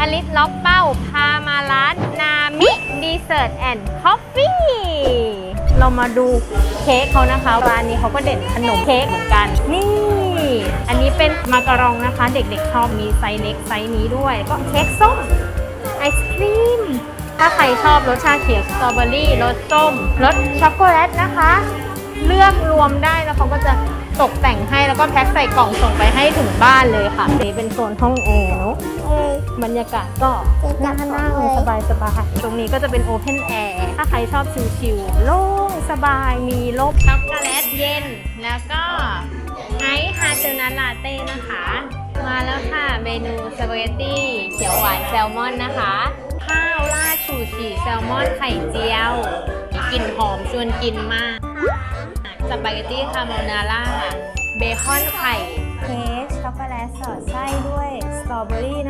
อลิสล็อบเป้า พามาร้านนามิดีเซอร์ตแอนด์คอฟฟี่เรามาดูเค้กเขานะคะ ร้านนี้เขาก็เด่นขนมเค้กเหมือนกัน นี่ อันนี้เป็นมาการองนะคะ เด็กๆชอบมีไซส์เล็กไซส์นี้ด้วย ก็เค้กส้ม ไอศครีม ถ้าใครชอบรสชาเขียวสตรอเบอรี่รสส้มรสช็อกโกแลตนะคะ เลือกรวมได้แล้วเขาก็จะตกแต่งให้แล้วก็แพ็คใส่กล่องส่งไปให้ถึงบ้านเลยค่ะนี่เป็นโซนห้องแอร์เอะเออ บรรยากาศก็น่านั่งสบายสบายๆตรงนี้ก็จะเป็นโอเพนแอร์ถ้าใครชอบชิลๆโล่งสบายมีร่มช็อกโกแลตเย็น แล้วก็ไอซ์ฮาเซลนัทลาเต้นะคะ มาแล้วค่ะเมนูสปาเกตตี้เขียวหวานแซลมอนนะคะข้าวราดชูชีแซลมอนไข่เจียวกลิ่นหอมชวนกินมากสปาเกตตี้คาโบนาร่าเบคอนไข่เค้กช็อกโกแลตสอดไส้ด้วยสตรอเบอรี่นะคะ